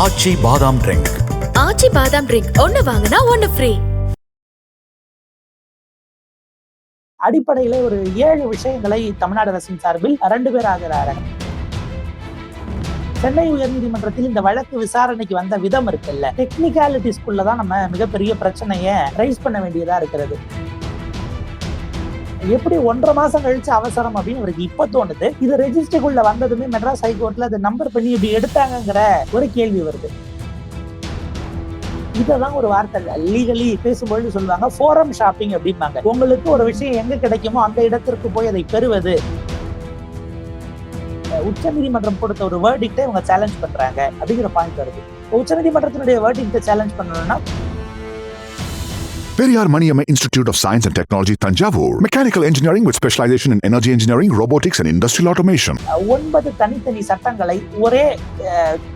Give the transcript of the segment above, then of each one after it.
ஆச்சி பாதாம் ட்ரிங்க். ஆச்சி பாதாம் ட்ரிங்க். ஒன்னு வாங்கினா ஒன்னு ஃப்ரீ அடிப்படையில ஒரு ஏழு விஷயங்களை தமிழ்நாடு அரசின் சார்பில் ரெண்டு பேர் ஆகிறாரு. சென்னை உயர்நீதிமன்றத்தில் இந்த வழக்கு விசாரணைக்கு வந்த விதம் இருக்குல்ல. டெக்னிக்காலிட்டிஸ்குள்ள தான் நம்ம மிகப்பெரிய பிரச்சனைய ரைஸ் பண்ண வேண்டியதா இருக்கிறது. எப்படி ஒன்றரை மாசம் கழிச்சு அவசரம் அப்படின்னு அவருக்கு இப்ப தோணுது. இது ரெஜிஸ்டருக்குள்ள வந்ததுமே மெட்ராஸ் ஹைகோர்ட்ல அதை நம்பர் பண்ணி இப்படி எடுத்தாங்கங்கிற ஒரு கேள்வி வருது. இதெல்லாம் ஒரு வார்த்தை லீகலி பேசும்பொழுது சொல்லுவாங்க ஃபோரம் ஷாப்பிங் அப்படிம்பாங்க. உங்களுக்கு ஒரு விஷயம் எங்க கிடைக்குமோ அந்த இடத்திற்கு போய் அதை பெறுவது. உச்ச நீதிமன்றம் கொடுத்த ஒரு வேர்டிக்டை இவங்க சேலஞ்ச் பண்றாங்க. அப்படிங்கிற பாயிண்ட் வருது. உச்ச நீதிமன்றத்தினுடைய வேர்டிக்டை சேலஞ்ச் பண்ணணும்னா Periyar Maniammai institute of science and technology Thanjavur mechanical engineering with specialisation in energy engineering robotics and industrial automation ஒன்பது தனித்தனி சட்டங்களை ஒரே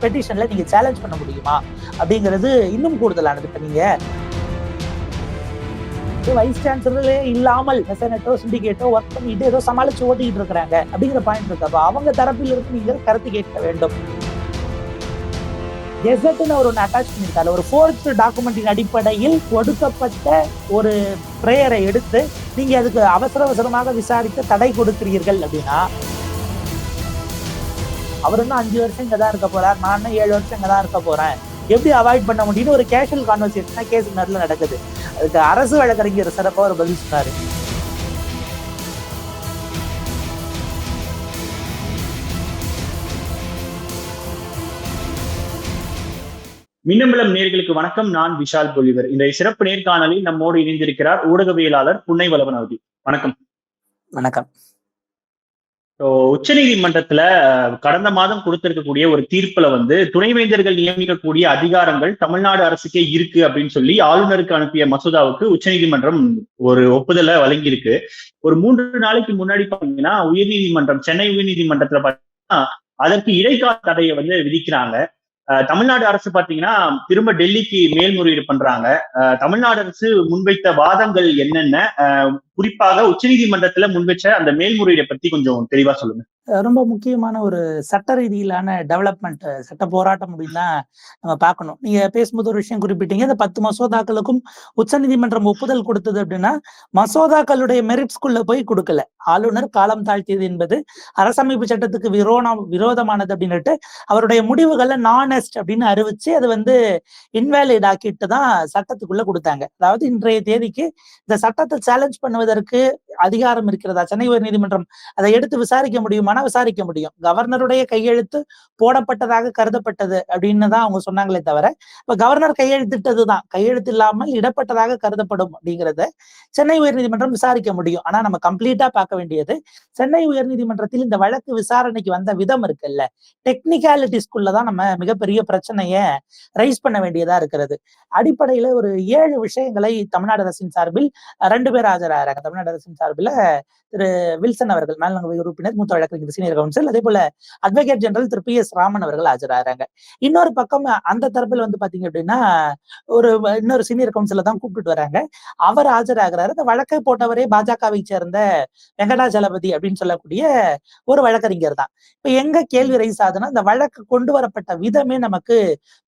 பெட்டிஷன்ல நீங்க சேலஞ்ச் பண்ண முடியுமா? அப்படிங்கிறது இன்னும் கூடுதலானது. இப்போ நீங்க வைஸ் சான்சலரே இல்லாமல் செனட்டோ சிண்டிகேட்டோ ஒர்க் பண்ணிட்டு ஏதோ சமாளிச்சு ஓட்டிக்கிட்டு இருக்கிறாங்க அப்படிங்கிற பாயிண்ட் இருக்கு. அப்போ அவங்க தரப்பில் இருந்து நீங்கள் கருத்து கேட்க வேண்டும். கெசட்னு ஒரு ஒன்று அட்டாச் பண்ணியிருக்காரு ஒரு ஃபோர்த் டாக்குமெண்டின் அடிப்படையில் கொடுக்கப்பட்ட ஒரு ப்ரேயரை எடுத்து நீங்க அதுக்கு அவசர அவசரமாக விசாரித்து தடை கொடுக்கிறீர்கள் அப்படின்னா அவர் இன்னும் அஞ்சு வருஷம் இங்கே தான் இருக்க போறார். நான் இன்னும் ஏழு வருஷம் இங்கே தான் இருக்க போறேன். எப்படி அவாய்ட் பண்ண முடியும்னு ஒரு கேஷுவல் கான்வர்சேஷனா கேஸ் நேரில் நடக்குது. அதுக்கு அரசு வழக்கறிஞர் சிறப்பாக ஒரு பதில் சொன்னார். மின்னம்பலம் நேர்களுக்கு வணக்கம். நான் விஷால் பொலிவர். இந்த சிறப்பு நேர்காணலில் நம்மோடு இணைந்திருக்கிறார் ஊடகவியலாளர் புன்னை வளவன் அவர்கள் வணக்கம். வணக்கம் உச்ச நீதிமன்றத்துல கடந்த மாதம் கொடுத்திருக்கக்கூடிய ஒரு தீர்ப்புல வந்து துணைவேந்தர்கள் நியமிக்கக்கூடிய அதிகாரங்கள் தமிழ்நாடு அரசுக்கே இருக்கு அப்படின்னு சொல்லி ஆளுநருக்கு அனுப்பிய மசோதாவுக்கு உச்சநீதிமன்றம் ஒரு ஒப்புதலை வழங்கியிருக்கு. ஒரு மூன்று நாளைக்கு முன்னாடி பாத்தீங்கன்னா உயர்நீதிமன்றம் சென்னை உயர்நீதிமன்றத்துல பாத்தீங்கன்னா அதற்கு இடைக்கால தடையை வந்து விதிக்கிறாங்க. தமிழ்நாடு அரசு பாத்தீங்கன்னா திரும்ப டெல்லிக்கு மேல்முறையீடு பண்றாங்க. அஹ் தமிழ்நாடு அரசு முன்வைத்த வாதங்கள் என்னென்ன? குறிப்பாக உச்சநீதிமன்றத்துல முன்வைச்ச அந்த மேல்முறையீடை பத்தி கொஞ்சம் தெளிவா சொல்லுங்க. ரொம்ப முக்கியமான ஒரு சட்ட ரீதியிலான டெவலப்மெண்ட் சட்ட போராட்டம் அப்படின்னு நம்ம பார்க்கணும். நீங்க பேசும்போது ஒரு விஷயம் குறிப்பிட்டீங்க. இந்த பத்து மசோதாக்களுக்கும் உச்சநீதிமன்றம் ஒப்புதல் கொடுத்தது அப்படின்னா மசோதாக்களுடைய மெரிட்ஸ்குள்ள போய் கொடுக்கல. ஆளுநர் காலம் தாழ்த்தியது என்பது அரசமைப்பு சட்டத்துக்கு விரோணம் விரோதமானது அப்படின்னுட்டு அவருடைய முடிவுகளை நானஸ்ட் அப்படின்னு அறிவிச்சு அது வந்து இன்வேலிட் ஆக்கிட்டு தான் சட்டத்துக்குள்ள கொடுத்தாங்க. அதாவது இன்றைய தேதிக்கு இந்த சட்டத்தை சேலஞ்ச் செய்வதற்கு அதிகாரம் இருக்கிறதா? சென்னை உயர் நீதிமன்றம் அதை எடுத்து விசாரிக்க முடியுமானா விசாரிக்க முடியும். கவர்னருடைய கையெழுத்து போடப்பட்டதாக கருதப்பட்டது அப்படின்னு தான் அவங்க சொன்னாங்களே தவிர இப்ப கவர்னர் கையெழுத்திட்டது தான் கையெழுத்து இல்லாமல் இடப்பட்டதாக கருதப்படும் அப்படிங்கிறத சென்னை உயர்நீதிமன்றம் விசாரிக்க முடியும். ஆனா நம்ம கம்ப்ளீட்டா பார்க்க வேண்டியது சென்னை உயர் நீதிமன்றத்தில் இந்த வழக்கு விசாரணைக்கு வந்த விதம் இருக்குல்ல. டெக்னிக்காலிட்டிஸ்குள்ள தான் நம்ம மிகப்பெரிய பிரச்சனையை ரைஸ் பண்ண வேண்டியதா இருக்கிறது. அடிப்படையில ஒரு ஏழு விஷயங்களை தமிழ்நாடு அரசின் சார்பில் ரெண்டு பேர் ஆஜராகிறாங்க. தமிழ்நாடு அரசின் சார்பில் திரு வில்சன் அவர்கள் மேல்நங்கவை உறுப்பினர் மூத்த வழக்கறிஞர் சீனியர் கவுன்சில் அதே போல அட்வொகேட் ஜெனரல் திரு பி எஸ் ராமன் அவர்கள் ஆஜராகிறாங்க. இன்னொரு பக்கம் அந்த தரப்பில் வந்து பாத்தீங்க அப்படின்னா ஒரு இன்னொரு சீனியர் கவுன்சில தான் கூப்பிட்டு வராங்க. அவர் ஆஜராகிறாரு. அந்த வழக்கை போட்டவரே பாஜகவை சேர்ந்த வெங்கடாஜலபதி அப்படின்னு சொல்லக்கூடிய ஒரு வழக்கறிஞர் தான். இப்ப எங்க கேள்வி ரைஸ் ஆகுதுன்னா இந்த வழக்கு கொண்டு வரப்பட்ட விதமே நமக்கு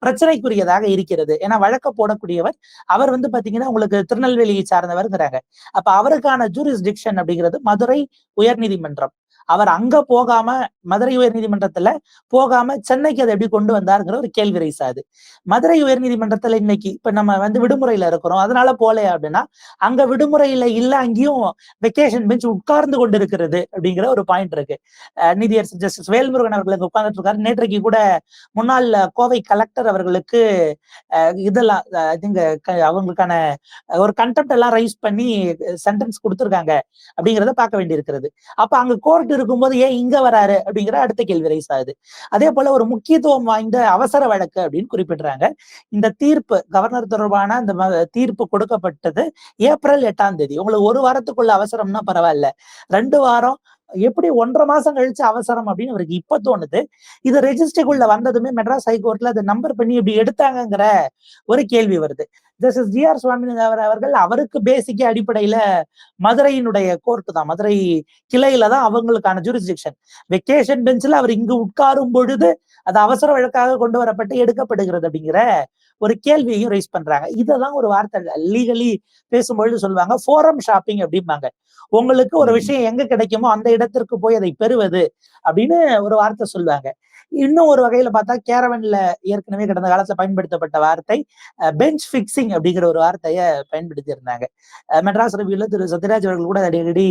பிரச்சனைக்குரியதாக இருக்கிறது. ஏன்னா வழக்க போடக்கூடியவர் அவர் வந்து பாத்தீங்கன்னா உங்களுக்கு திருநெல்வேலியை சார்ந்தவர்ங்கிறாங்க. அப்ப அவர் அவருக்கான ஜூரிஸ்டிக்ஷன் அப்படிங்கிறது மதுரை உயர்நீதிமன்றம். அவர் அங்க போகாம மதுரை உயர் நீதிமன்றத்துல போகாம சென்னைக்கு அதை எப்படி கொண்டு வந்தாருங்கிற ஒரு கேள்வி ரைஸ் ஆகுது. மதுரை உயர்நீதிமன்றத்துல இன்னைக்கு இப்ப நம்ம வந்து விடுமுறையில இருக்கிறோம். அதனால போல அப்படின்னா அங்க விடுமுறையில இல்ல அங்கேயும் வெக்கேஷன் பெஞ்ச் உட்கார்ந்து கொண்டு இருக்கிறது அப்படிங்கிற ஒரு பாயிண்ட் இருக்கு. அஹ் நீதியரசர் ஜஸ்டிஸ் வேல்முருகன் அவர்கள் உட்கார்ந்துட்டு இருக்காரு. நேற்றைக்கு கூட முன்னாள் கோவை கலெக்டர் அவர்களுக்கு இதெல்லாம் இதுங்க இங்க க- அவங்களுக்கான ஒரு கண்டெப்ட் எல்லாம் ரைஸ் பண்ணி சென்டென்ஸ் கொடுத்துருக்காங்க அப்படிங்கிறத பார்க்க வேண்டியிருக்கிறது. அப்ப அங்க கோர்ட் இருக்கும்போது ஏன் இங்க வராரு? அப்படிங்கிற அடுத்த கேள்வி ரைஸ் ஆகுது. அதே போல ஒரு முக்கியத்துவம் வாய்ந்த அவசர வழக்கு அப்படின்னு குறிப்பிடுறாங்க. இந்த தீர்ப்பு கவர்னர் தொடர்பான இந்த தீர்ப்பு கொடுக்கப்பட்டது ஏப்ரல் எட்டாம் தேதி. உங்களுக்கு ஒரு வாரத்துக்குள்ள அவசரம்னா பரவாயில்ல. ரெண்டு வாரம் எப்படி ஒன்றரை மாசம் கழிச்சு அவசரம் அப்படின்னு அவருக்கு இப்ப தோணுது. இது ரெஜிஸ்டருக்குள்ள வந்ததுமே மெட்ராஸ் ஹைகோர்ட்ல அதை நம்பர் பண்ணி இப்படி எடுத்தாங்கிற ஒரு கேள்வி வருது. ஜஸ்டிஸ் ஜி ஆர் சுவாமிநாதன் அவர்கள் அவருக்கு பேசிக்க அடிப்படையில மதுரையினுடைய கோர்ட்டு தான். மதுரை கிளையில தான் அவங்களுக்கான ஜூரிஸ்டிக்ஷன் வெக்கேஷன் பெஞ்சில் அவர் இங்கு உட்காரும் பொழுது அது அவசர வழக்காக கொண்டு வரப்பட்டு எடுக்கப்படுகிறது அப்படிங்கிற ஒரு கேள்வியையும் ரைஸ் பண்றாங்க. இதெல்லாம் ஒரு வார்த்தை லீகலி பேசும்பொழுது சொல்லுவாங்க. ஃபோரம் ஷாப்பிங் அப்படிம்பாங்க. உங்களுக்கு ஒரு. விஷயம் எங்க கிடைக்குமோ அந்த இடத்திற்கு போய் அதை பெறுவது அப்படின்னு ஒரு வார்த்தை சொல்லுவாங்க. இன்னும் ஒரு வகையில பார்த்தா கேரவன்ல ஏற்கனவே கடந்த காலத்துல பயன்படுத்தப்பட்ட வார்த்தை பெஞ்ச் பிக்சிங் அப்படிங்கிற ஒரு வார்த்தையை பயன்படுத்தி இருந்தாங்க மெட்ராஸ் ரவியூல திரு சத்யராஜ் அவர்கள் கூட அடிக்கடி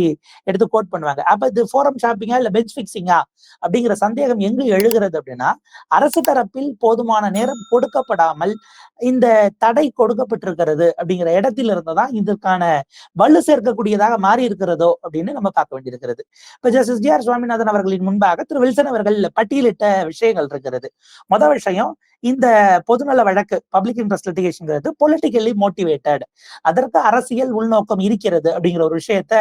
எடுத்து கோட் பண்ணுவாங்க. அப்ப இது ஃபோரம் ஷாப்பிங்கா இல்ல பெஞ்ச் பிக்சிங்கா அப்படிங்கிற சந்தேகம் எங்கு எழுகிறது அப்படின்னா அரசு தரப்பில் போதுமான நேரம் கொடுக்கப்படாமல் இந்த தடை கொடுக்கப்பட்டிருக்கிறது அப்படிங்கிற இடத்தில் இருந்துதான் இதற்கான வலு சேர்க்கக்கூடியதாக மாறி இருக்கிறதோ அப்படின்னு நம்ம பார்க்க வேண்டியிருக்கிறது. இப்ப ஜஸ்டிஸ் ஜி ஆர் சுவாமிநாதன் அவர்களின் முன்பாக திரு வில்சன் அவர்கள் பட்டியலிட்ட விஷயங்கள் இருக்கிறது. மொதல் விஷயம் இந்த பொதுநல வழக்கு பப்ளிக் இன்ட்ரெஸ்ட் லிட்டிகேஷன்ங்கிறது பொலிட்டிக்கலி மோட்டிவேட்டட் அதற்கு அரசியல் உள்நோக்கம் இருக்கிறது அப்படிங்கிற ஒரு விஷயத்த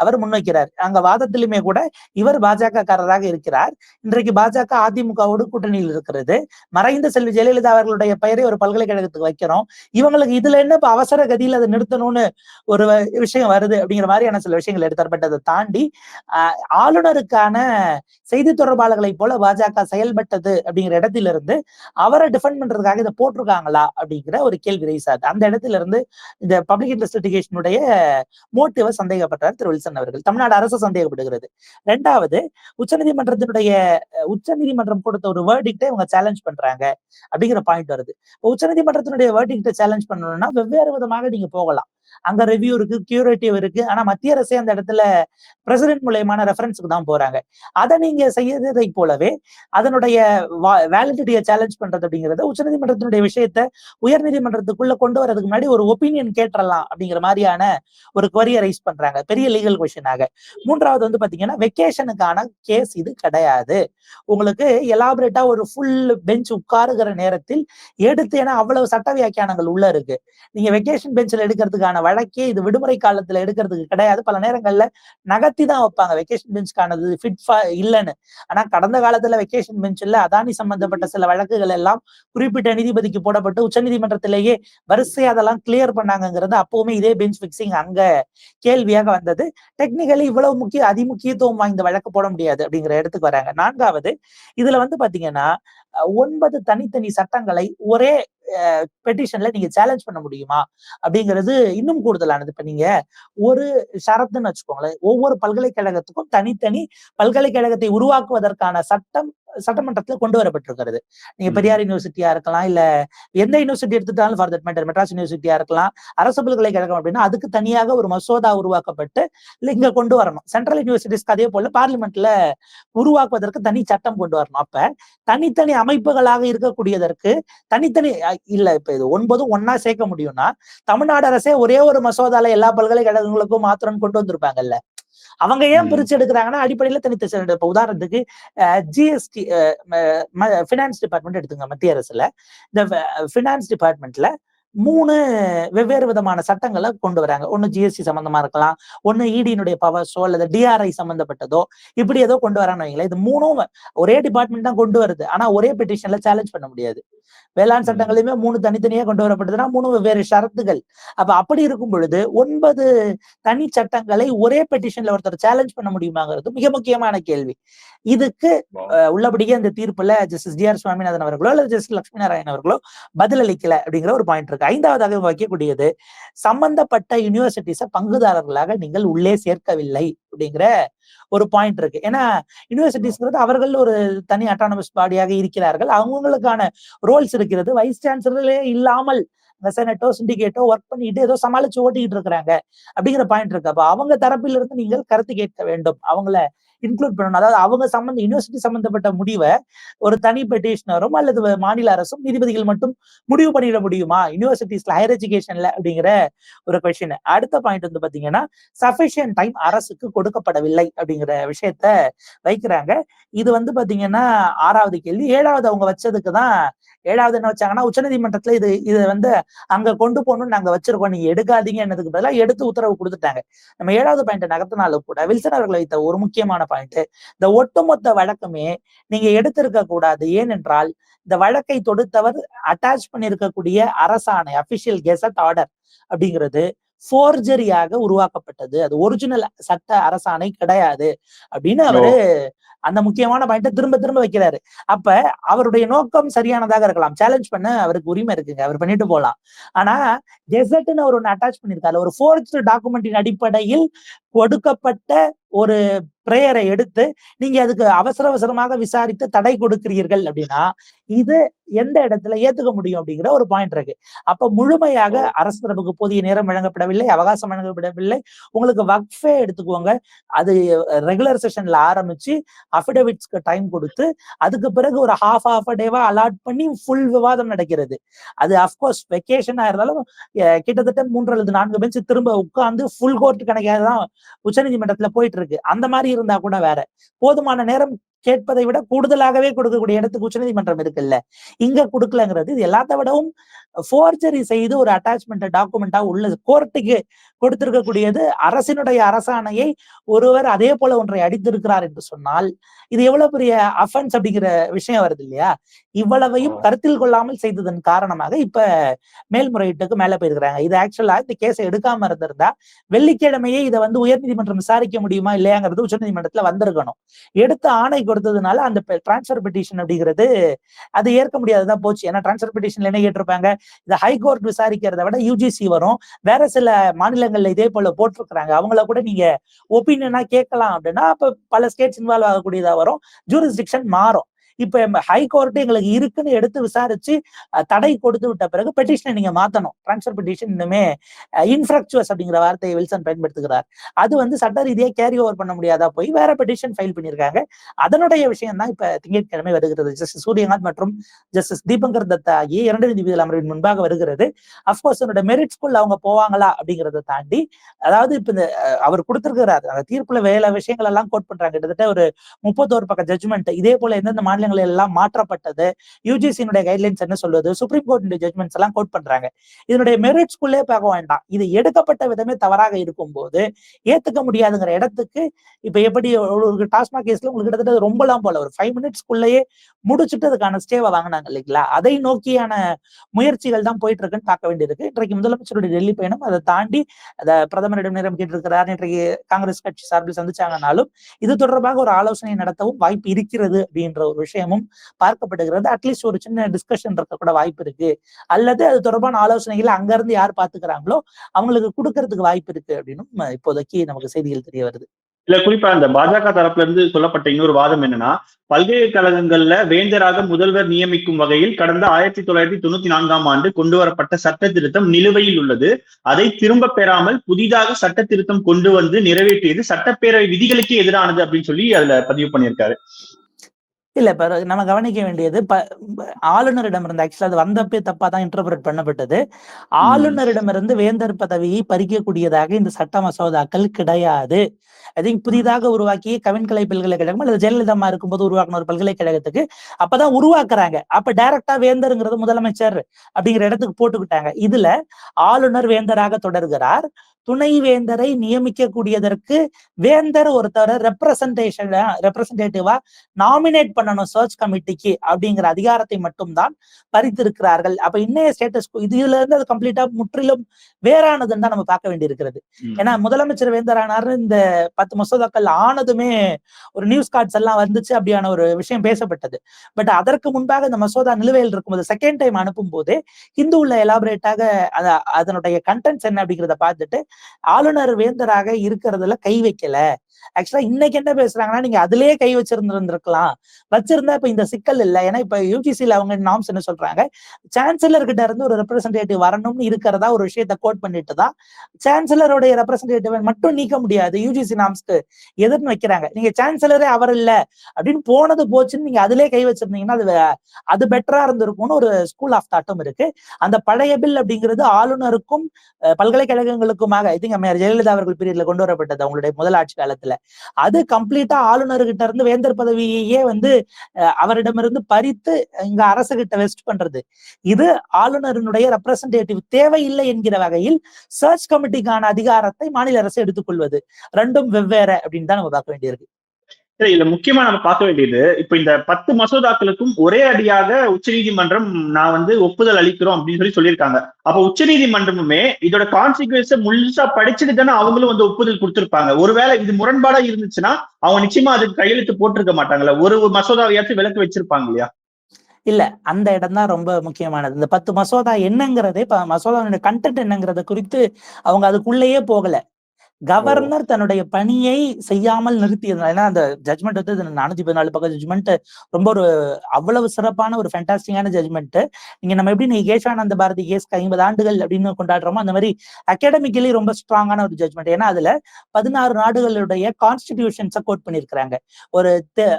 அவர் முன்வைக்கிறார். அங்க வாதத்திலுமே கூட இவர் பாஜக காரராக இருக்கிறார். இன்றைக்கு பாஜக அதிமுகவோடு கூட்டணியில் இருக்கிறது. மறைந்த செல்வி ஜெயலலிதா அவர்களுடைய பெயரை ஒரு பல்கலைக்கழகத்துக்கு வைக்கிறோம். இவங்களுக்கு இதுல என்ன இப்ப அவசர கதியில் அதை நிறுத்தணும்னு ஒரு விஷயம் வருது அப்படிங்கிற மாதிரியான சில விஷயங்கள் எடுத்தார் பட் அதை தாண்டி ஆஹ், ஆளுநருக்கான செய்தி தொடர்பாளர்களை போல பாஜக செயல்பட்டது அப்படிங்கிற இடத்திலிருந்து அவரை அவரை டிஃபெண்ட் பண்றதுக்காக இதை போட்டிருக்காங்களா அப்படிங்கிற ஒரு கேள்வி ரைஸ் ஆகுது. அந்த இடத்துல இருந்து இந்த பப்ளிக் இன்ட்ரெஸ்ட் லிட்டிகேஷனுடைய மோட்டிவ சந்தேகப்பட்டார் திரு வில்சன் அவர்கள். தமிழ்நாடு அரசு சந்தேகப்படுகிறது. ரெண்டாவது உச்சநீதிமன்றத்தினுடைய உச்சநீதிமன்றம் கொடுத்த ஒரு வேர்டிக்டை இவங்க சேலஞ்ச் பண்றாங்க அப்படிங்கிற பாயிண்ட் வருது. உச்சநீதிமன்றத்தினுடைய வேர்டிக்டை சேலஞ்ச் பண்ணணும்னா வெவ்வேறு விதமாக நீங்க போகலாம். அங்க ரிவ்யூ இருக்கு கியூரேட்டிவ் இருக்கு. ஆனா மத்திய அரசே அந்த இடத்துல பிரசிடென்ட் மூலியமான ரெஃபரன்ஸுக்கு தான் போறாங்க. அதை நீங்க செய்யறதை போலவே அதனுடைய வேலிடிட்டியை சேலஞ்ச் பண்றது அப்படிங்கறது உச்சநீதிமன்றத்தினுடைய விஷயத்த உயர்நீதிமன்றத்துக்குள்ள கொண்டு வரதுக்கு முன்னாடி ஒரு ஒப்பீனியன் கேட்டுறலாம் அப்படிங்கிற மாதிரியான ஒரு கொரியை ரைஸ் பண்றாங்க. பெரிய லீகல் கொஸ்டினாக மூன்றாவது வந்து பாத்தீங்கன்னா வெக்கேஷனுக்கான கேஸ் இது கிடையாது. உங்களுக்கு எலாபரேட்டா ஒரு ஃபுல் பெஞ்ச் உட்காருகிற நேரத்தில் எடுத்து ஏன்னா அவ்வளவு சட்ட வியாக்கியானங்கள் உள்ள இருக்கு. நீங்க வெக்கேஷன் பெஞ்சில் எடுக்கிறதுக்கான வழக்கே இது விடுமுறை காலத்துல எடுக்கிறதுக்கு கிடையாது. பல நேரங்கள்ல மாத்தி தான் வைப்பாங்க வெக்கேஷன் பெஞ்ச்கானது ஃபிட் இல்லைன்னு. ஆனா கடந்த காலத்துல வெக்கேஷன் பெஞ்சில் அதானி சம்பந்தப்பட்ட சில வழக்குகள் எல்லாம் குறிப்பிட்ட நீதிபதிக்கு போடப்பட்டு உச்சநீதிமன்றத்திலேயே வரிசையா அதெல்லாம் கிளியர் பண்ணாங்கிறது அப்பவுமே இதே பெஞ்ச் பிக்சிங் அங்க கேள்வியாக வந்தது. டெக்னிக்கலி இவ்வளவு முக்கிய அதிமுக்கியத்துவம் வாய்ந்த வழக்கு போட முடியாது அப்படிங்கிற இடத்துக்கு வராங்க. நான்காவது இதுல வந்து பாத்தீங்கன்னா ஒன்பது தனித்தனி சட்டங்களை ஒரே பெட்டிஷன்ல நீங்க சேலஞ்ச் பண்ண முடியுமா? அப்படிங்கிறது இன்னும் கூடுதலானது. இப்ப நீங்க ஒரு ஷரத்துன்னு வச்சுக்கோங்களேன். ஒவ்வொரு பல்கலைக்கழகத்துக்கும் தனித்தனி பல்கலைக்கழகத்தை உருவாக்குவதற்கான சட்டம் சட்டமன்றத்துல கொண்டு வரப்பட்டிருக்கிறது. நீங்க. பெரியார் யூனிவர்சிட்டியா இருக்கலாம் இல்ல எந்த யூனிவர்சிட்டி எடுத்துட்டாலும் ஃபார் தட் மேட்டர் மெட்ராஸ் யூனிவர்சிட்டியா இருக்கலாம் அரசு பல்கலைக்கழகம் அப்படின்னா அதுக்கு தனியாக ஒரு மசோதா உருவாக்கப்பட்டு இல்ல இங்க கொண்டு வரணும். சென்ட்ரல் யூனிவர்சிட்டிஸ்க்கு அதே போல பார்லிமெண்ட்ல உருவாக்குவதற்கு தனி சட்டம் கொண்டு வரணும். அப்ப தனித்தனி அமைப்புகளாக இருக்கக்கூடியதற்கு தனித்தனி இல்ல இப்ப இது ஒன்பதும் ஒன்னா சேர்க்க முடியும்னா தமிழ்நாடு அரசே ஒரே ஒரு மசோதால எல்லா பல்கலைக்கழகங்களுக்கும் மாத்திரம் கொண்டு வந்திருப்பாங்கல்ல. அவங்க ஏன். பிரிச்சு எடுக்கிறாங்கன்னா அடிப்படையில தனித்த சில இப்ப உதாரணத்துக்கு ஜிஎஸ்டி ஃபினான்ஸ் டிபார்ட்மெண்ட் எடுத்துங்க மத்திய அரசுல. இந்த ஃபினான்ஸ் டிபார்ட்மெண்ட்ல மூணு வெவ்வேறு விதமான சட்டங்களை கொண்டு வராங்க. ஒன்னு ஜிஎஸ்டி சம்பந்தமா இருக்கலாம் ஒன்னு இடியினுடைய பவர்ஸோ அல்லது டிஆர்ஐ சம்பந்தப்பட்டதோ இப்படி ஏதோ கொண்டு வரான்னு வைங்களேன். இது மூணும் ஒரே டிபார்ட்மெண்ட் தான் கொண்டு வருது. ஆனா ஒரே பெட்டிஷன்ல சேலஞ்ச் பண்ண முடியாது. வேளாண். சட்டங்களையுமே மூணு தனித்தனியா கொண்டு வரப்பட்டதுன்னா மூணு வெவ்வேறு ஷரத்துகள். அப்ப அப்படி இருக்கும் பொழுது ஒன்பது தனி சட்டங்களை ஒரே பெட்டிஷன்ல ஒருத்தர் சேலஞ்ச் பண்ண முடியுமாங்கிறது மிக முக்கியமான கேள்வி. இதுக்கு உள்ளபடியே அந்த தீர்ப்புல ஜஸ்டிஸ் ஆர் சுவாமிநாதன் அவர்களோ அல்லது ஜஸ்டிஸ் லட்சுமி நாராயணன் அவர்களோ பதிலளிக்கல அப்படிங்கிற ஒரு பாயிண்ட் இருக்கு. ஐந்தாவதாக வைக்கக்கூடியது சம்பந்தப்பட்ட யூனிவர்சிட்டிஸ பங்குதாரர்களாக நீங்கள் உள்ளே சேர்க்கவில்லை அப்படிங்கிற ஒரு பாயிண்ட் இருக்கு. ஏன்னா யூனிவர்சிட்டிஸ்ங்கிறது அவர்கள் ஒரு தனி அட்டானமஸ் பாடியாக இருக்கிறார்கள். அவங்களுக்கான ரோல்ஸ் இருக்கிறது. வைஸ் சான்சலரே இல்லாமல் இந்த செனட்டோ சிண்டிகேட்டோ ஒர்க் பண்ணிட்டு ஏதோ சமாளிச்சு ஓட்டிக்கிட்டு இருக்கிறாங்க. அப்படிங்கிற பாயிண்ட் இருக்கு. அப்ப அவங்க தரப்பிலிருந்து நீங்கள் கருத்து கேட்க வேண்டும். அவங்கள இன்க்ளூட் பண்ணணும். அதாவது அவங்க சம்பந்த யூனிவர்சிட்டி சம்பந்தப்பட்ட முடிவை ஒரு தனி பெட்டிஷனரும் அல்லது மாநில அரசும் நீதிபதிகள் மட்டும் முடிவு பண்ணிட முடியுமா? யூனிவர்சிட்டிஸ்ல ஹையர் எஜுகேஷன்ல அப்படிங்கிற ஒரு கொஸ்டின் அடுத்த பாயிண்ட் வந்து பாத்தீங்கன்னா சஃபிஷியன்ட் டைம் அரசுக்கு கொடுக்கப்படவில்லை அப்படிங்கிற விஷயத்த வைக்கிறாங்க. இது வந்து பாத்தீங்கன்னா ஆறாவது கேள்வி. ஏழாவது அவங்க வச்சதுக்கு தான் ஏழாவது என்ன வச்சாங்கன்னா உச்சநீதிமன்றத்துல இது இது வந்து அங்க கொண்டு போகணும்னு நாங்க வச்சிருக்கோம். நீங்க எடுக்காதீங்க என்னதுக்கு பதிலா எடுத்து உத்தரவு கொடுத்துட்டாங்க. நம்ம ஏழாவது பாயிண்ட் நகர்த்தினாலும் கூட வில்சன் அவர்கள் வைத்த ஒரு முக்கியமான பாயிண்ட். இந்த ஒட்டுமொத்த வழக்குமே நீங்க எடுத்திருக்க கூடாது. ஏனென்றால் இந்த வழக்கை தொடுத்தவர் அட்டாச் பண்ணியிருக்கக்கூடிய அரசாணை அபிஷியல் கெசட் ஆர்டர் அப்படிங்கிறது ஃபோர்ஜரியாக உருவாக்கப்பட்டது. அது ஒரிஜினல் சட்ட அரசாணை கிடையாது அப்படின்னு அவரு அந்த முக்கியமான பாயிண்ட திரும்ப திரும்ப வைக்கிறாரு. அப்ப அவருடைய நோக்கம் சரியானதாக இருக்கலாம். சேலஞ்ச் பண்ண அவருக்கு உரிமை இருக்குங்க. அவர் பண்ணிட்டு போலாம். ஆனா கெசட்னு அவர் ஒண்ணு அட்டாச் பண்ணிருக்காரு ஒரு ஃபோர்த் டாக்குமெண்டின் அடிப்படையில் கொடுக்கப்பட்ட ஒரு பிரேயரை எடுத்து நீங்க அதுக்கு அவசர அவசரமாக விசாரித்து தடை கொடுக்கிறீர்கள் அப்படின்னா இது எந்த இடத்துல ஏத்துக்க முடியும் அப்படிங்கிற ஒரு பாயிண்ட் இருக்கு. அப்ப முழுமையாக அரசு தரப்புக்கு போதிய நேரம் வழங்கப்படவில்லை அவகாசம் வழங்கப்படவில்லை. உங்களுக்கு வக்ஃபே எடுத்துக்கோங்க. அது ரெகுலர் செஷன்ல ஆரம்பிச்சு அபிடவிட்ஸ்க்கு டைம் கொடுத்து அதுக்கு பிறகு ஒரு ஹாஃப் ஹாஃப் டேவா அலாட் பண்ணி ஃபுல் விவாதம் நடக்கிறது. அது அப்கோர்ஸ் வெக்கேஷனா இருந்தாலும் அஹ், கிட்டத்தட்ட மூன்று அல்லது நான்கு பெஞ்ச் திரும்ப உட்கார்ந்து ஃபுல் கோர்ட் கணக்காக தான் உச்சநீதிமன்றத்துல போயிட்டு இருக்கு. அந்த மாதிரி இருந்தா கூட வேற. போதுமான நேரம் கேட்பதை விட கூடுதலாகவே கொடுக்கக்கூடிய இடத்துக்கு உச்சநீதிமன்றம் இருக்குல்ல. இங்க கொடுக்கலங்கிறது இது எல்லாத்த விடவும் ஃபோர்ஜரி செய்து ஒரு அட்டாச்மெண்ட் டாக்குமெண்டா உள்ள கோர்ட்டுக்கு கொடுத்திருக்கக்கூடியது அரசினுடைய அரசாணையை ஒருவர் அதே போல ஒன்றை அடித்திருக்கிறார் என்று சொன்னால் இது எவ்வளவு பெரிய அஃபென்ஸ் அப்படிங்கிற விஷயம் வருது இல்லையா? இவ்வளவையும் கருத்தில் கொள்ளாமல் செய்ததன் காரணமாக இப்ப மேல்முறையீட்டுக்கு மேல போயிருக்கிறாங்க. இது ஆக்சுவலா இந்த கேஸை எடுக்காம இருந்திருந்தா வெள்ளிக்கிழமையே இதை வந்து உயர்நீதிமன்றம் விசாரிக்க முடியுமா இல்லையாங்கிறது உச்சநீதிமன்றத்துல வந்திருக்கணும். எடுத்த ஆணை கொடுத்ததுனால அந்த டிரான்ஸ்பர் பெட்டிஷன் அப்படிங்கிறது அது ஏற்க முடியாததா போச்சு. ஏன்னா டிரான்ஸ்பர் பெட்டிஷன்ல என்ன கேட்டிருப்பாங்க? இந்த ஹைகோர்ட் விசாரிக்கிறத விட யூஜிசி வரும். வேற சில மாநிலங்கள்ல இதே போல போட்டிருக்கிறாங்க. அவங்கள கூட நீங்க ஒப்பீனியனா கேட்கலாம் அப்படின்னா அப்ப பல ஸ்டேட்ஸ் இன்வால்வ் ஆகக்கூடியதா வரும். ஜூரிஸ்டிக்ஷன் மாறும். இப்ப ஹைகோர்ட் எங்களுக்கு இருக்குன்னு எடுத்து விசாரிச்சு தடை கொடுத்து விட்ட பிறகு பெட்டிஷனை நீங்க மாத்தணும். டிரான்ஸ்பர் பெட்டிஷன் இன்னுமே இன்ஃப்ராக்சுவஸ் அப்படிங்கிற வார்த்தையை வில்சன் பயன்படுத்துகிறார். அது வந்து சட்ட ரீதியா கேரி ஓவர் பண்ண முடியாதா போய் வேற பெட்டிஷன் ஃபைல் பண்ணியிருக்காங்க. அதனுடைய விஷயம் தான் இப்ப திங்கட்கிழமை வருகிறது. ஜஸ்டிஸ் சூரியகாந்த் மற்றும் ஜஸ்டிஸ் தீபங்கர் தத்தா ஆகிய இரண்டு நீதிபதிகள் அமர்வின் முன்பாக வருகிறது. அப்கோர்ஸ் என்னோட மெரிட் ஸ்கூல்ல அவங்க போவாங்களா அப்படிங்கறத தாண்டி அதாவது இப்ப இந்த அவர் கொடுத்திருக்கிறார். அந்த தீர்ப்புல வேலை விஷயங்கள் எல்லாம் கோட் பண்றாங்க. கிட்டத்தட்ட ஒரு முப்பத்தோரு பக்க ஜட்மெண்ட் இதே போல எந்தெந்த மாநிலங்கள் எல்லாம் மாற்றப்பட்டது யூஜிசியினுடைய கைட்லைன்ஸ் என்ன சொல்லுவது சுப்ரீம் கோர்ட் ஜட்மெண்ட்ஸ் எல்லாம் கோட் பண்றாங்க. இதனுடைய மெரிட்ஸ்குள்ளே பார்க்க வேண்டாம். இது எடுக்கப்பட்ட விதமே தவறாக இருக்கும்போது ஏத்துக்க முடியாதுங்கிற இடத்துக்கு இப்ப எப்படி ஒரு- டாஸ்மாக் கேஸ்ல உங்களுக்கு கிட்டத்தட்ட ரொம்பலாம் போல. ஒரு ஃபைவ் மினிட்ஸ்க்குள்ளேயே முடிச்சுட்டு அதுக்கான ஸ்டேவை வாங்கினாங்க இல்லைங்களா? அதை நோக்கியான முயற்சிகள் தான் போயிட்டு இருக்குன்னு பார்க்க வேண்டியிருக்கு. இன்றைக்கு முதலமைச்சருடைய டெல்லி பயணம் அதை தாண்டி அதை பிரதமரிடம் நேரம் கேட்டிருக்கிறார். இன்றைக்கு காங்கிரஸ் கட்சி சார்பில் சந்திச்சாங்கனாலும் இது தொடர்பாக ஒரு ஆலோசனை நடத்தவும் வாய்ப்பு இருக்கிறது அப்படின்ற ஒரு விஷயம் விஷயமும் பார்க்கப்படுகிறது. அட்லீஸ்ட் ஒரு சின்ன டிஸ்கஷன் இருக்க கூட வாய்ப்பு இருக்கு. அல்லது அது தொடர்பான ஆலோசனைகளை அங்க இருந்து யார் பாத்துக்கிறாங்களோ அவங்களுக்கு கொடுக்கறதுக்கு வாய்ப்பு இருக்கு அப்படின்னு இப்போதைக்கு நமக்கு செய்திகள் தெரிய வருது. இல்ல குறிப்பா இந்த பாஜக தரப்புல இருந்து சொல்லப்பட்ட இன்னொரு வாதம் என்னன்னா பல்கலைக்கழகங்கள்ல வேந்தராக முதல்வர் நியமிக்கும் வகையில் கடந்த ஆயிரத்தி தொள்ளாயிரத்தி தொண்ணூத்தி நான்காம் ஆண்டு கொண்டு வரப்பட்ட சட்ட திருத்தம் நிலுவையில் உள்ளது. அதை திரும்ப பெறாமல் புதிதாக சட்ட திருத்தம் கொண்டு வந்து நிறைவேற்றியது சட்டப்பேரவை விதிகளுக்கு எதிரானது அப்படின்னு சொல்லி அதுல பதிவு பண்ணியிருக்காரு. இல்ல இப்ப நம்ம கவனிக்க வேண்டியது ப ஆளுநரிடமிருந்து ஆக்சுவலா அது வந்தப்பே தப்பா தான் இன்டர்பிரட் பண்ணப்பட்டது. ஆளுநரிடமிருந்து வேந்தர் பதவியை பறிக்கக்கூடியதாக இந்த சட்ட மசோதாக்கள் கிடையாது. ஐ திங்க் புதிதாக உருவாக்கிய கவின்கலை பல்கலைக்கழகம் அல்லது ஜெயலலிதா அம்மா இருக்கும்போது உருவாக்கின ஒரு பல்கலைக்கழகத்துக்கு அப்பதான் உருவாக்குறாங்க. அப்ப டைரக்டா வேந்தருங்கிறது முதலமைச்சர் அப்படிங்கிற இடத்துக்கு போட்டுக்கிட்டாங்க. இதுல ஆளுநர் வேந்தராக தொடர்கிறார். துணை வேந்தரை நியமிக்கக்கூடியதற்கு வேந்தர் ஒருத்தரை ரெப்ரசன்டேஷன் ரெப்ரசன்டேட்டிவா நாமினேட் பண்ணணும் சர்ச் கமிட்டிக்கு அப்படிங்கிற அதிகாரத்தை மட்டும்தான் பறித்திருக்கிறார்கள். அப்ப இன்னைய ஸ்டேட்டஸ் இதுல இருந்து அது கம்ப்ளீட்டா முற்றிலும் வேறானதுன்னு தான் நம்ம பார்க்க வேண்டியிருக்கிறது. ஏன்னா முதலமைச்சர் வேந்தரானார் இந்த பத்து மசோதாக்கள் ஆனதுமே ஒரு நியூஸ் கார்ட்ஸ் எல்லாம் வந்துச்சு அப்படியான ஒரு விஷயம் பேசப்பட்டது. பட் அதற்கு முன்பாக இந்த மசோதா நிலுவையில் இருக்கும்போது செகண்ட் டைம் அனுப்பும் போது ஹிந்துவுல எலாபரேட்டாக அத அதனுடைய கண்டென்ட்ஸ் என்ன அப்படிங்கிறத பார்த்துட்டு ஆளுநர் வேந்தராக இருக்கிறதுல கை வைக்கல. ஆக்சுவலா இன்னைக்கு என்ன பேசுறாங்கன்னா நீங்க அதுலயே கை வச்சிருந்திருந்திருக்கலாம். வச்சிருந்தா இப்ப இந்த சிக்கல் இல்ல. ஏன்னா இப்ப யூஜிசியில அவங்க நாம்ஸ் என்ன சொல்றாங்க? சான்சலர் கிட்ட இருந்து ஒரு ரெப்ரசன்டேட்டிவ் வரணும்னு இருக்கிறதா ஒரு விஷயத்த கோட் பண்ணிட்டு தான் சான்சலருடைய ரெப்ரசன்டேட்டிவ் மட்டும் நீக்க முடியாது. யூஜிசி நாம்ஸ்க்கு எதிர்னு வைக்கிறாங்க. நீங்க சான்சலரே அவர் இல்ல அப்படின்னு போனது போச்சுன்னு நீங்க அதுலயே கை வச்சிருந்தீங்கன்னா அது அது பெட்டரா இருந்திருக்கும்னு ஒரு ஸ்கூல் ஆஃப் தாட்டும் இருக்கு. அந்த பழைய பில் அப்படிங்கிறது ஆளுநருக்கும் பல்கலைக்கழகங்களுக்குமாக ஐ திங்க் ஜெயலலிதா அவர்கள் பீரியட்ல கொண்டு வரப்பட்டது அவங்களுடைய முதல் ஆட்சி காலத்துல. அது கம்ப்ளீட்டா ஆளுநர்கிட்ட இருந்து வேந்தர் பதவியையே வந்து அவரிடமிருந்து பறித்து இங்க அரசு கிட்ட வெஸ்ட் பண்றது. இது ஆளுநரினுடைய ரெப்ரசன்டேட்டிவ் தேவையில்லை என்கிற வகையில் சர்ச் கமிட்டிக்கான அதிகாரத்தை மாநில அரசு எடுத்துக்கொள்வது. ரெண்டும் வெவ்வேறு அப்படின்னு தான் நம்ம பார்க்க வேண்டியிருக்கு. சரி இதுல முக்கியமா நம்ம பார்க்க வேண்டியது இப்ப இந்த பத்து மசோதாக்களுக்கும் ஒரே அடியாக உச்சநீதிமன்றம் நான் வந்து ஒப்புதல் அளிக்கிறோம் அப்படின்னு சொல்லி சொல்லியிருக்காங்க. அப்ப உச்சநீதிமன்றமுமே இதோட கான்சிக்வன்ஸை முழுசா படிச்சுட்டு தானே அவங்களும் வந்து ஒப்புதல் கொடுத்திருப்பாங்க. ஒருவேளை இது முரண்பாடா இருந்துச்சுன்னா அவங்க நிச்சயமா அதுக்கு கையெழுத்து போட்டிருக்க மாட்டாங்கல்ல. ஒரு மசோதாவையாச்சும் விலக்கு வச்சிருப்பாங்க இல்லையா? இல்ல அந்த இடம் தான் ரொம்ப முக்கியமானது. இந்த பத்து மசோதா என்னங்கிறதே இப்ப மசோதாவுடைய கண்டென்ட் என்னங்கிறத குறித்து அவங்க அதுக்குள்ளேயே போகல. கவர்னர் தன்னுடைய பணியை செய்யாமல் நிறுத்தியது ஏன்னா அந்த ஜட்மெண்ட் வந்து நானூத்தி பதினாலு பக்கம் ஜட்மெண்ட் ரொம்ப ஒரு அவ்வளவு சிறப்பான ஒரு ஃபேண்டாஸ்டிக்கான ஜட்மெண்ட் நீங்க நம்ம எப்படி நீ கேசானந்த பாரதி கேஸ்க்கு ஐம்பது ஆண்டுகள் அப்படின்னு கொண்டாடுறோமோ அந்த மாதிரி அகாடமிக்கலி ரொம்ப ஸ்ட்ராங்கான ஒரு ஜட்மெண்ட் ஏன்னா அதுல பதினாறு நாடுகளுடைய கான்ஸ்டிடியூஷன்ஸை கோட் பண்ணியிருக்கிறாங்க. ஒரு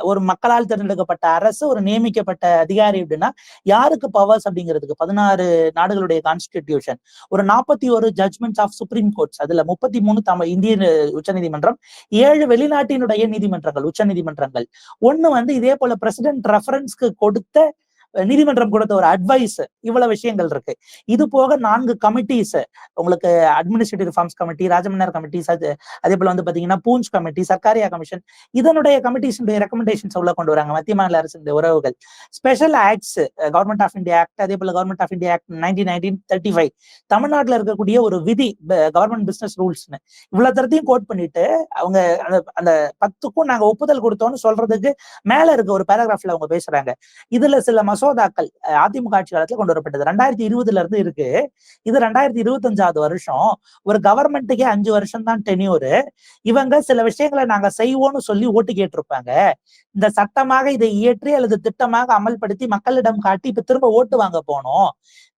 ஒரு மக்களால் தேர்ந்தெடுக்கப்பட்ட அரசு ஒரு நியமிக்கப்பட்ட அதிகாரி அப்படின்னா யாருக்கு பவர்ஸ் அப்படிங்கிறதுக்கு? பதினாறு நாடுகளுடைய கான்ஸ்டிடியூஷன் ஒரு நாற்பத்தி ஒரு ஜட்மெண்ட்ஸ் ஆஃப் சுப்ரீம் கோர்ட்ஸ் அதுல முப்பத்தி மூணு தமிழ் இந்திய உச்ச நீதிமன்றம் ஏழு வெளிநாட்டினுடைய நீதிமன்றங்கள் உச்ச நீதிமன்றங்கள் ஒண்ணு வந்து இதே போல பிரசிடென்ட் ரெஃபரன்ஸ்க்கு கொடுத்த நீதிமன்றம் கொடுத்த ஒரு அட்வைஸ் இவ்வளவு விஷயங்கள் இருக்கு. இது போக நான்கு கமிட்டிஸ் உங்களுக்கு administrative reforms committee Rajamannar committee அதே போல வந்து பாத்தீங்கன்னா பூஞ்ச் கமிட்டி சர்க்காரியா கமிஷன் இதனுடைய கமிட்டிஸுடைய ரெக்கமெண்டேஷன்ஸ் உள்ள கொண்டு வராங்க. மத்திய மாநில அரசின் உறவுகள். Special acts government of India act அதே போல government of India act nineteen nineteen thirty five தமிழ்நாட்டில் இருக்கக்கூடிய ஒரு விதி கவர்மெண்ட் பிசினஸ் ரூல்ஸ்னு இவ்வளவு தரத்தையும் கோட் பண்ணிட்டு அவங்க அந்த அந்த பத்துக்கும் நாங்க ஒப்புதல் கொடுத்தோம்னு சொல்றதுக்கு மேல இருக்க ஒரு பேராகிராஃப்ல அவங்க பேசுறாங்க. இதுல சில மசோதாக்கள் அதிமுக ஆட்சி காலத்துல கொண்டு வரப்பட்டது. ரெண்டாயிரத்தி இருபதுல இருந்து இருக்கு. இது ரெண்டாயிரத்தி இருபத்தஞ்சாவது வருஷம். ஒரு கவர்மெண்ட்டுக்கே அஞ்சு வருஷம் தான் டென்யூரு இவங்க சில விஷயங்களை நாங்க செய்வோம்னு சொல்லி ஓட்டு கேட்டிருப்பாங்க. இந்த சட்டமாக இதை இயற்றி அல்லது திட்டமாக அமல்படுத்தி மக்களிடம் காட்டி இப்ப திரும்ப ஓட்டு வாங்க போனோம்.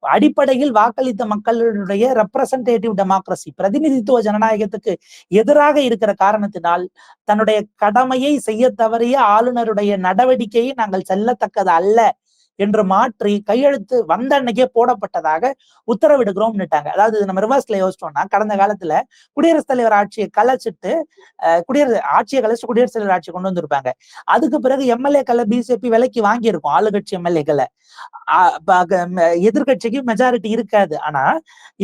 அடிப்படையில் வாக்களித்த மக்களுடைய ரெப்ரசன்டேட்டிவ் டெமோக்ரஸி பிரதிநிதித்துவ ஜனநாயகத்துக்கு எதிராக இருக்கிற காரணத்தினால் தன்னுடைய கடமையை செய்ய தவறிய ஆளுநருடைய நடவடிக்கையை நாங்கள் செல்லத்தக்கது அல்ல. என்று மாற்றி கையெழுத்து வந்த அன்னைக்கே போடப்பட்டதாக உத்தரவிடுகிறோம்னுட்டாங்க. அதாவது நம்ம ரிவர்ஸ்ல யோசிச்சோம்னா கடந்த காலத்துல குடியரசுத் தலைவர் ஆட்சியை கலைச்சிட்டு குடியரசு ஆட்சியை கலைச்சிட்டு குடியரசுத் தலைவர் ஆட்சி கொண்டு வந்திருப்பாங்க. அதுக்கு பிறகு எம்எல்ஏக்களை பிஜேபி விலைக்கு வாங்கியிருக்கும் ஆளுகட்சி எம்எல்ஏக்களை. எதிர்கட்சிக்கு மெஜாரிட்டி இருக்காது. ஆனா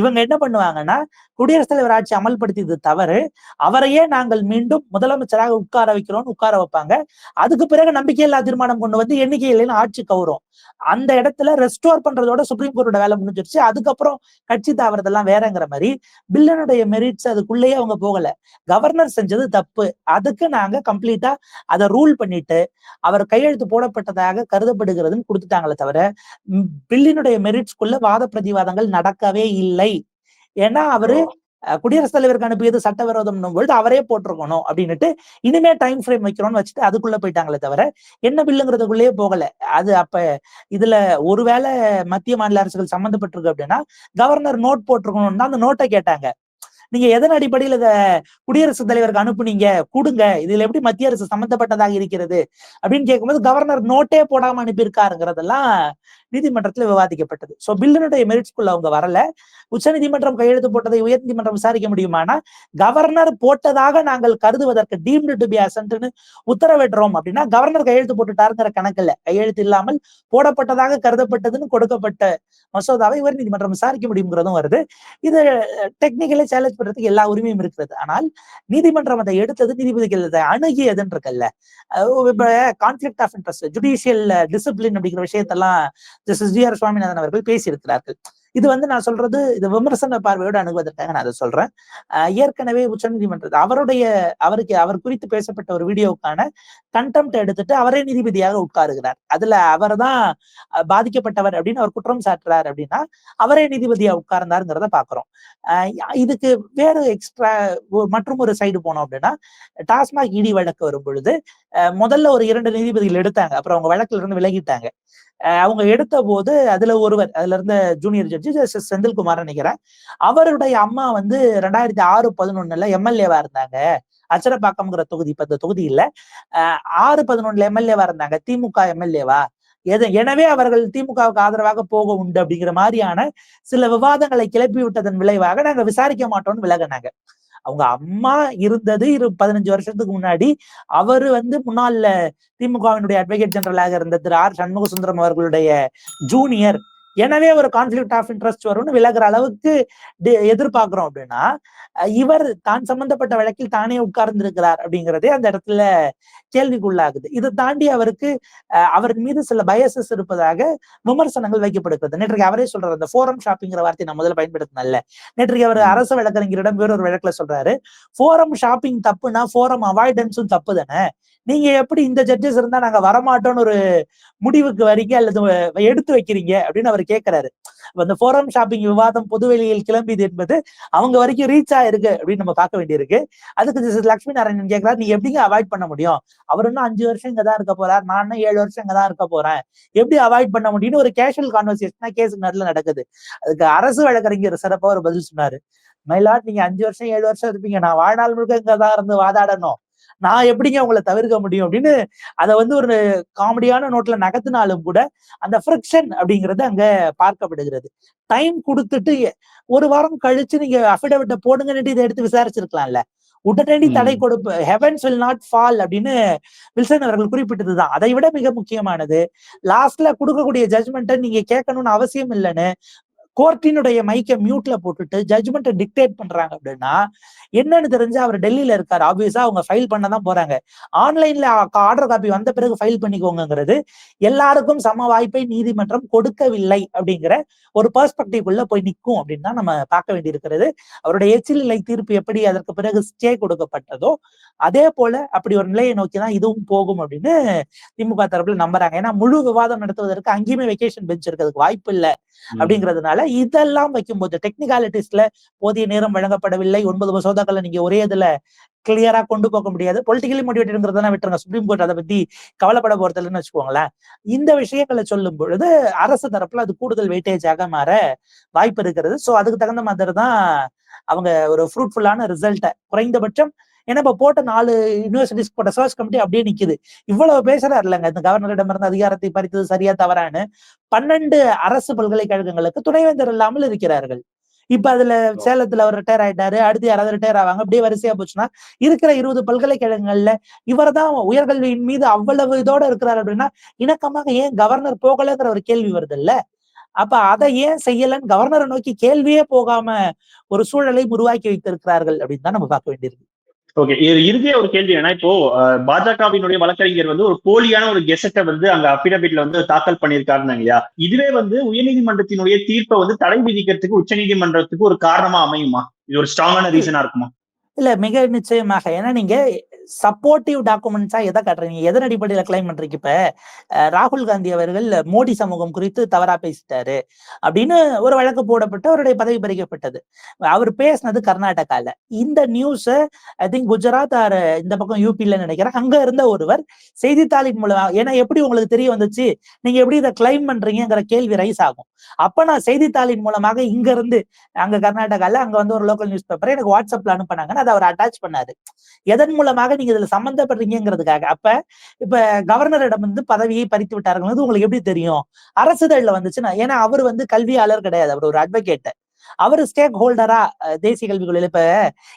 இவங்க என்ன பண்ணுவாங்கன்னா குடியரசுத் தலைவர் ஆட்சி அமல்படுத்தியது தவறு. அவரையே நாங்கள் மீண்டும் முதலமைச்சராக உட்கார வைக்கிறோம்னு உட்கார வைப்பாங்க. அதுக்கு பிறகு நம்பிக்கையில்லா தீர்மானம் கொண்டு வந்து எண்ணிக்கை இல்லைன்னு ஆட்சி கவுரும். அந்த இடத்துல ரெஸ்டோர் பண்றதோட சுப்ரீம் கோர்ட்டோட வேலை முடிஞ்சிருச்சு. அதுக்கப்புறம் கட்சி தாவறதெல்லாம் வேறங்கிற மாதிரி பில்லனுடைய மெரிட்ஸ் அதுக்குள்ளேயே அவங்க போகல. கவர்னர் செஞ்சது தப்பு. அதுக்கு நாங்க கம்ப்ளீட்டா அதை ரூல் பண்ணிட்டு அவர் கையெழுத்து போடப்பட்டதாக கருதப்படுகிறதுன்னு கொடுத்துட்டாங்களே தவிர பில்லினுடைய மெரிட்ஸ்குள்ள வாத பிரதிவாதங்கள் நடக்கவே இல்லை. ஏன்னா அவரு குடியரசுத் தலைவருக்கு அனுப்பியது சட்டவிரோதம்னும் பொழுது அவரே போட்டிருக்கணும் அப்படின்னுட்டு இனிமே டைம் ஃப்ரேம் வைக்கிறோம்னு வச்சுட்டு அதுக்குள்ள போயிட்டாங்களே தவிர என்ன பில்லுங்கிறதுக்குள்ளேயே போகல. அது அப்ப இதுல ஒருவேளை மத்திய மாநில அரசுகள் சம்பந்தப்பட்டிருக்கு அப்படின்னா கவர்னர் நோட் போட்டிருக்கணும்னு தான் அந்த நோட்டை கேட்டாங்க. நீங்க எதன் அடிப்படையில் இத குடியரசுத் தலைவருக்கு அனுப்புனீங்க? கொடுங்க. இதுல எப்படி மத்திய அரசு சம்பந்தப்பட்டதாக இருக்கிறது? அப்படின்னு கேட்கும்போது கவர்னர் நோட்டே போடாம அனுப்பியிருக்காருங்கிறதெல்லாம் நீதிமன்றத்தில் விவாதிக்கப்பட்டது. சோ பில்லினுடைய மெரிட்ஸ்குள்ள அவங்க வரல. உச்சநீதிமன்றம் கையெழுத்து போட்டதை உயர் நீதிமன்றம் விசாரிக்க முடியுமானா கவர்னர் போட்டதாக நாங்கள் கருதுவதற்கு டீம்டு டு பி அசன்ட்னு உத்தரவிடுறோம் அப்படின்னா கவர்னர் கையெழுத்து போட்டுட்டாருங்கிற கணக்குல கையெழுத்து இல்லாமல் போடப்பட்டதாக கருதப்பட்டதுன்னு கொடுக்கப்பட்ட மசோதாவை உயர்நீதிமன்றம் விசாரிக்க முடியுங்கிறதும் வருது. இது டெக்னிக்கலி சேலஞ்ச் பண்றதுக்கு எல்லா உரிமையும் இருக்கிறது. ஆனால் நீதிமன்றம் அதை எடுத்தது நீதிபதிகள் அதை அணுகியதுன்னு இருக்குல்ல conflict of interest judicial discipline அப்படிங்கிற விஷயத்தெல்லாம் ஜஸ்டிஸ் ஜி ஆர் சுவாமிநாதன் அவர்கள் பேசியிருக்கிறார்கள். இது வந்து நான் சொல்றது இது விமர்சன பார்வையோடு அணுகுவதற்காக நான் அதை சொல்றேன். அஹ் ஏற்கனவே உச்சநீதிமன்றம் அவருடைய அவருக்கு அவர் குறித்து பேசப்பட்ட ஒரு வீடியோவுக்கான கண்டெம்ட் எடுத்துட்டு அவரே நீதிபதியாக உட்காருகிறார். அதுல அவர் தான் பாதிக்கப்பட்டவர் அப்படின்னு அவர் குற்றம் சாட்டுறார் அப்படின்னா அவரே நீதிபதியா உட்கார்ந்தாருங்கிறத பாக்குறோம் இதுக்கு வேற எக்ஸ்ட்ரா மற்றும் ஒரு சைடு போனோம் அப்படின்னா டாஸ்மாக் இடி வழக்கு வரும் பொழுது முதல்ல ஒரு இரண்டு நீதிபதிகள் எடுத்தாங்க. அப்புறம் அவங்க வழக்குல இருந்து விலகிட்டாங்க. அவங்க எடுத்த போது அதுல ஒருவர் அதுல இருந்த ஜூனியர் ஜட்ஜி ஜஸ்டிஸ் செந்தில்குமார் நினைக்கிறேன். அவருடைய அம்மா வந்து ரெண்டாயிரத்தி ஆறு பதினொன்னுல எம்எல்ஏவா இருந்தாங்க. அச்சரப்பாக்கம்ங்கிற தொகுதி இப்ப இந்த தொகுதி இல்ல. ஆறு பதினொன்னுல எம்எல்ஏவா இருந்தாங்க. திமுக எம்எல்ஏவா. எது எனவே அவர்கள் திமுகவுக்கு ஆதரவாக போக உண்டு அப்படிங்கிற மாதிரியான சில விவாதங்களை கிளப்பி விட்டதன் விளைவாக நாங்க விசாரிக்க மாட்டோம்னு விலகினாங்க. அவங்க அம்மா இருந்தது இரு பதினஞ்சு வருஷத்துக்கு முன்னாடி. அவரு வந்து முன்னாள்ல திமுகவினுடைய அட்வொகேட் ஜெனரலாக இருந்த திரு ஆர் சண்முக சுந்தரம் அவர்களுடைய ஜூனியர் எனவே ஒரு கான்ஃபிளிக்ட் ஆஃப் இன்ட்ரெஸ்ட் வரும்னு விலகுற அளவுக்கு எதிர்பார்க்கிறோம் அப்படின்னா இவர் தான் சம்பந்தப்பட்ட வழக்கில் தானே உட்கார்ந்திருக்கிறார் அப்படிங்கிறதே அந்த இடத்துல கேள்விக்குள்ளாகுது. இதை தாண்டி அவருக்கு அவர் மீது சில பயசஸ் இருப்பதாக விமர்சனங்கள் வைக்கப்படுகிறது. நேற்றைக்கு அவரே சொல்றாரு அந்த ஃபோரம் ஷாப்பிங்கிற வார்த்தை நான் முதல்ல பயன்படுத்தினல நேற்றைக்கு அவர் அரசு வழக்கறிஞரிடம் வேறொரு வழக்குல சொல்றாரு ஃபோரம் ஷாப்பிங் தப்புனா ஃபோரம் அவாய்டன்ஸும் தப்பு தானே. நீங்க எப்படி இந்த ஜட்ஜஸ் இருந்தா நாங்க வரமாட்டோம்னு ஒரு முடிவுக்கு வரீங்க? அல்லது எடுத்து வைக்கிறீங்க? அப்படின்னு அவர் கேட்கிறாரு அந்த ஃபோரம் ஷாப்பிங் விவாதம் பொதுவெளியில் கிளம்பியது என்பது அவங்க வரைக்கும் ரீச் ஆயிருக்கு அப்படின்னு நம்ம பார்க்க வேண்டியிருக்கு. அதுக்கு லட்சுமி நாராயணன் கேட்கிறாரு நீ எப்படிங்க அவாய்ட் பண்ண முடியும்? அவர் இன்னும் அஞ்சு வருஷம் இங்கதான் இருக்க போறார். நான் இன்னும் ஏழு வருஷம் இங்கதான் இருக்க போறேன். எப்படி அவாய்ட் பண்ண முடியும்னு ஒரு கேஷுவல் கான்வர்சேஷனா கேஸ் நேரத்துல நடக்குது. அதுக்கு அரசு வழக்கறிஞர் சிறப்பா ஒரு பதில் சொன்னாரு. மயிலாட் நீங்க அஞ்சு வருஷம் ஏழு வருஷம் இருப்பீங்க. நான் வாழ்நாள் முழுக்க இங்கதான் இருந்து வாதாடணும். நான் எப்படிங்க உங்களை தவிர்க்க முடியும்? அப்படின்னு அதை வந்து ஒரு காமெடியான நோட்ல நகர்த்தினாலும் கூட அந்த ஃப்ரிக்ஷன் அப்படிங்கிறது அங்க பார்க்கப்படுகிறது. டைம் கொடுத்துட்டு ஒரு வாரம் கழிச்சு நீங்க அஃபிடவிட்ட போடுங்கன்னு இதை எடுத்து விசாரிச்சிருக்கலாம்ல. உடனடி தடை. கொடுப்பு ஹெவன்ஸ் வில் நாட் ஃபால் அப்படின்னு வில்சன் அவர்கள் குறிப்பிட்டதுதான். அதை விட மிக முக்கியமானது லாஸ்ட்ல கொடுக்கக்கூடிய ஜட்மெண்ட்டை நீங்க கேட்கணும்னு அவசியம் இல்லைன்னு கோர்ட்டினுடைய மைக்க மியூட்ல போட்டுட்டு ஜட்மெண்ட்டை டிக்டேட் பண்றாங்க அப்படின்னா என்னன்னு தெரிஞ்சு அவர் டெல்லியில இருக்காரு. ஆப்வியஸா அவங்க ஃபைல் பண்ண தான் போறாங்க ஆன்லைன்ல ஆர்டர் காப்பி வந்த பிறகு ஃபைல் பண்ணிக்கோங்கிறது எல்லாருக்கும் சம வாய்ப்பை நீதிமன்றம் கொடுக்கவில்லை அப்படிங்கிற ஒரு பெர்ஸ்பெக்டிவ் உள்ள போய் நிற்கும் அப்படின்னு தான் நம்ம பார்க்க வேண்டியிருக்கிறது. அவருடைய எச்சில் நிலை தீர்ப்பு எப்படி அதற்கு பிறகு ஸ்டே கொடுக்கப்பட்டதோ அதே போல அப்படி ஒரு நிலையை நோக்கி தான் இதுவும் போகும் அப்படின்னு திமுக தரப்புல நம்புறாங்க. ஏன்னா முழு விவாதம் நடத்துவதற்கு அங்கேயுமே வெக்கேஷன் பெஞ்ச் இருக்கிறதுக்கு வாய்ப்பு இல்லை அப்படிங்கிறதுனால இதெல்லாம் வைக்கும்போது டெக்னிகாலிட்டிஸ்ல போதிய நேரம் வழங்கப்படவில்லை. ஒன்பது மசோதாக்களை நீங்க ஒரே இதுல கிளியரா கொண்டு போக முடியாது. பொலிட்டிக்கலி மோட்டிவேட்டட்ங்கிறதெல்லாம் விட்டுருங்க. சுப்ரீம் கோர்ட் அதை பத்தி கவலைப்பட போறது இல்லைன்னு வச்சுக்கோங்களேன். இந்த விஷயங்களை சொல்லும் பொழுது அரசு தரப்புல அது கூடுதல் வெயிட்டேஜாக மாற வாய்ப்பு இருக்கிறது. சோ அதுக்கு தகுந்த மாதிரி தான் அவங்க ஒரு ஃப்ரூட்ஃபுல்லான ரிசல்ட்டை குறைந்தபட்சம் ஏன்னா இப்ப போட்ட நாலு யூனிவர்சிட்டிஸ் போட்ட சர்ச் கமிட்டி அப்படியே நிக்குது. இவ்வளவு பேசுறாரு இல்லைங்க. இந்த கவர்னரிடம் இருந்து அதிகாரத்தை பறித்தது சரியா தவறான்னு பன்னெண்டு அரசு பல்கலைக்கழகங்களுக்கு துணைவேந்தர் இல்லாமல் இருக்கிறார்கள். இப்ப அதுல சேலத்துல அவர் ரிட்டையர் ஆயிட்டாரு அடுத்து யாராவது ரிட்டையர் ஆவாங்க அப்படியே வரிசையா போச்சுன்னா இருக்கிற இருபது பல்கலைக்கழகங்கள்ல இவர்தான் உயர்கல்வியின் மீது அவ்வளவு இதோட இருக்கிறார் அப்படின்னா இணக்கமாக ஏன் கவர்னர் போகலைங்கிற ஒரு கேள்வி வருது இல்ல அப்ப அதை ஏன் செய்யலன்னு கவர்னரை நோக்கி கேள்வியே போகாம ஒரு சூழலை உருவாக்கி வைத்திருக்கிறார்கள் அப்படின்னு தான் நம்ம பார்க்க வேண்டியிருக்கு. ஓகே இது இறுதியா ஒரு கேள்வி என்னன்னா இப்போ பாஜகவினுடைய வழக்கறிஞர் வந்து ஒரு போலியான ஒரு கெசட்டை வந்து அங்க அபிடபிட்ல வந்து தாக்கல் பண்ணியிருக்காருன்னு இல்லையா? இதுவே வந்து உயர்நீதிமன்றத்தினுடைய தீர்ப்பை வந்து தடை விதிக்கிறதுக்கு உச்சநீதிமன்றத்துக்கு ஒரு காரணமா அமையுமா? இது ஒரு ஸ்ட்ராங்கான ரீசனா இருக்குமா? இல்ல மிக நிச்சயமாக. ஏன்னா நீங்க சப்போர்ட்டிவ் டாக்குமெண்ட்ஸா எதை காட்டுறீங்க எதன் அடிப்படையில கிளைம் பண்றீங்க இப்ப? ராகுல் காந்தி அவர்கள் மோடி சமூகம் குறித்து தவறா பேசிட்டாரு அப்படின்னு ஒரு வழக்கு போடப்பட்டு அவருடைய பதவி பறிக்கப்பட்டது. அவர் பேசினது கர்நாடகால. இந்த news I think Gujarat or இந்த பக்கம் யூபில நினைக்கிறேன். அங்க இருந்த ஒருவர் செய்தித்தாளின் மூலமா ஏன்னா எப்படி உங்களுக்கு தெரிய வந்துச்சு? நீங்க எப்படி இதை கிளைம் பண்றீங்கிற கேள்வி ரைஸ் ஆகும். அப்ப நான் செய்தித்தாளின் மூலமாக இங்க இருந்து அங்க கர்நாடகால அங்க வந்து ஒரு லோக்கல் நியூஸ் பேப்பர் எனக்கு வாட்ஸ்அப்ல அனுப்பினாங்கன்னு அதை அவர் அட்டாச் பண்ணாரு. எதன் மூலமாக நீங்க இதுல சம்பந்தப்படுறீங்கிறதுக்காக அப்ப இப்ப கவர்னரிடம் வந்து பதவியை பறித்து விட்டார்கள் உங்களுக்கு எப்படி தெரியும்? அரசுதழ்ல வந்துச்சுன்னா ஏன்னா அவர் வந்து கல்வியாளர் கிடையாது. அவர் ஒரு அட்வொகேட் அவர் ஸ்டேக் ஹோல்டரா தேசிய கல்விக் இப்ப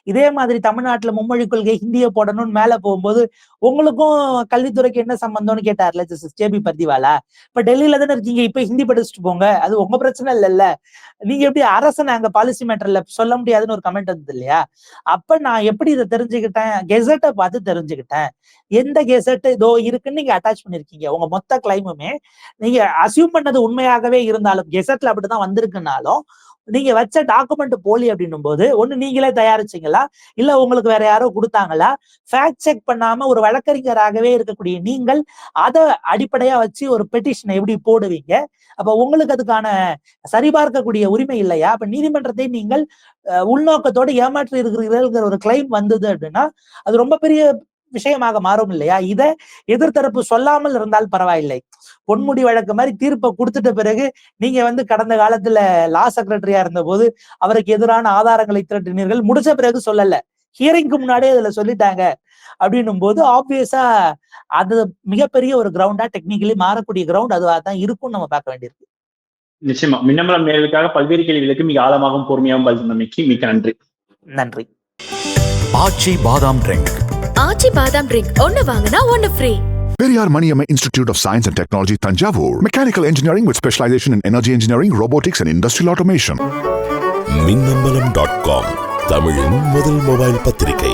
இதே மாதிரி தமிழ்நாட்டுல மும்மொழி கொள்கை ஹிந்தியை போடணும்னு மேல போகும்போது உங்களுக்கும் கல்வித்துறைக்கு என்ன சம்பந்தம்னு கேட்டார்ல ஜேபி பர்திவாலா? இப்ப டெல்லியில தானே இருக்கீங்க இப்ப ஹிந்தி படிச்சுட்டு போங்க அது உங்க பிரச்சனை இல்லைல்ல. நீங்க எப்படி அரசனை அங்க பாலிசி மேட்டர்ல சொல்ல முடியாதுன்னு ஒரு கமெண்ட் வந்தது இல்லையா? அப்ப நான் எப்படி இதை தெரிஞ்சுக்கிட்டேன்? கெசட்டை பார்த்து தெரிஞ்சுக்கிட்டேன். எந்த கெசட் இதோ இருக்குன்னு நீங்க அட்டாச் பண்ணிருக்கீங்க. உங்க மொத்த கிளைமுமே நீங்க அசியூம் பண்ணது உண்மையாகவே இருந்தாலும் கெசட்ல அப்படிதான் வந்திருக்குனாலும் நீங்க வச்ச டாக்குமெண்ட் போலி அப்படின்னும் போது ஒண்ணு நீங்களே தயாரிச்சீங்களா? இல்ல உங்களுக்கு வேற யாரோ கொடுத்தாங்களா? ஃபேக்ட் செக் பண்ணாம ஒரு வழக்கறிஞராகவே இருக்கக்கூடிய நீங்கள் அதை அடிப்படையா வச்சு ஒரு பெட்டிஷனை எப்படி போடுவீங்க? அப்ப உங்களுக்கு அதுக்கான சரிபார்க்கக்கூடிய உரிமை இல்லையா? அப்ப நீதிமன்றத்தை நீங்கள் உள்நோக்கத்தோடு ஏமாற்றி இருக்கிறீர்கள்ங்கிற ஒரு கிளைம் வந்தது அப்படின்னா அது ரொம்ப பெரிய விஷயமாக மாறும் இல்லையா? இத எதிர்த்தரப்பு சொல்லாமல் இருந்தால் பரவாயில்லை. பொன்முடி வழக்கு மாதிரி தீர்ப்பை கொடுத்துட்ட பிறகு நீங்க வந்து கடந்த காலத்துல லா செக்ரட்டரியா இருந்த போது அவருக்கு எதிரான ஆதாரங்களை திரட்டினீர்கள். முடிச்ச பிறகு சொல்லல. ஹியரிங்க்கு முன்னாடியே அதுல சொல்லிட்டாங்க. அப்படின்னும் போது ஆப்வியஸா அது மிகப்பெரிய ஒரு கிரவுண்டா டெக்னிக்கலி மாறக்கூடிய கிரவுண்ட் அதுவா தான் இருக்கும் நம்ம பார்க்க வேண்டியிருக்கு. நிச்சயமா. மின்னம்பலம் நேர்களுக்காக பல்வேறு கேள்விகளுக்கு மிக ஆழமாகவும் பொறுமையாகவும் பதில் சொன்னமைக்கு மிக்க நன்றி. நன்றி. ஆச்சி பாதாம் ட்ரிங்க் ஆச்சி பாதாம் ட்ரிங்க் ஒன்னு வாங்கினா ஒன்னு free Periyar Maniamma Institute of Science and Technology, Tanjavur. Mechanical engineering with specialization in energy engineering, robotics, and industrial automation. Minnambalam dot com தமிழின் முதல் மொபைல் பத்திரிகை